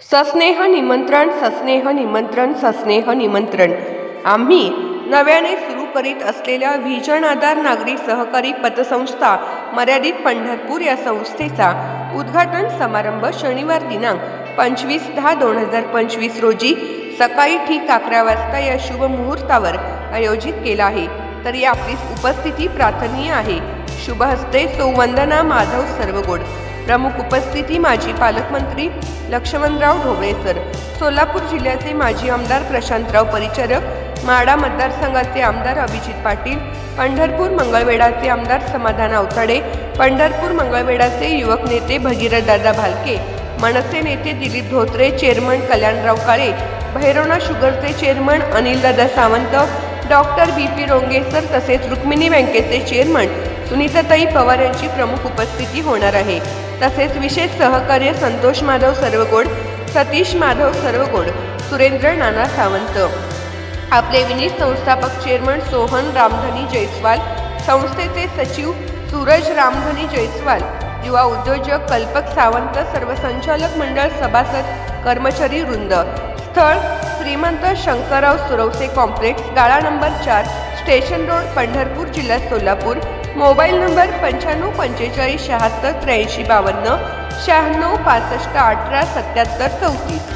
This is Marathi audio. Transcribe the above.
सस्नेह निमंत्रण सस्नेह निमंत्रण सस्नेह निमंत्रण. आम्ही नव्याने सुरू करीत असलेल्या व्हिजन आधार नागरी सहकारी पतसंस्था मर्यादित पंढरपूर या संस्थेचा उद्घाटन समारंभ शनिवार दिनांक पंचवीस दहा दोन हजार पंचवीस रोजी सकाळी ठीक अकरा वाजता या शुभ मुहूर्तावर आयोजित केला आहे. तरी आपली उपस्थिती प्रार्थनीय आहे. शुभ हस्ते सौवंदना माधव सर्वगोड. प्रमुख उपस्थिती माजी पालकमंत्री लक्ष्मणराव ढोबळे सर. सोलापूर जिल्ह्याचे माजी आमदार प्रशांतराव परिचारक माडा मतदारसंघाचे आमदार अभिजित पाटील पंढरपूर मंगळवेढाचे आमदार समाधान अवथाडे पंढरपूर मंगळवेढाचे युवक नेते भगीरथदादा भालके मनसे नेते Dilip Dhotre chairman Kalyanrao Kale Bhairavana शुगरचे chairman Anildada Sawant doctor B P Ronge sir तसेच रुक्मिणी बँकेचे चेअरमन सुनीताताई पवार यांची प्रमुख उपस्थिती होणार आहे. तसेच विशेष सहकार्य संतोष माधव सर्वगोड सतीश माधव सर्वगोड सुरेंद्र नाना सावंत. आपले विनीत संस्थापक चेअरमन सोहन रामधनी जयस्वाल संस्थेचे सचिव सूरज रामधनी जयस्वाल युवा उद्योजक कल्पक सावंत सर्व संचालक मंडळ सभासद कर्मचारी वृंद. स्थळ श्रीमंत शंकरराव सुरवसे कॉम्प्लेक्स गाळा नंबर चार स्टेशन रोड पंढरपूर जिल्हा सोलापूर मोबाईल नंबर पंच्याण्णव पंचेचाळीस शहात्तर त्र्याऐंशी बावन्न शहाण्णव पासष्ट अठरा सत्याहत्तर चौतीस.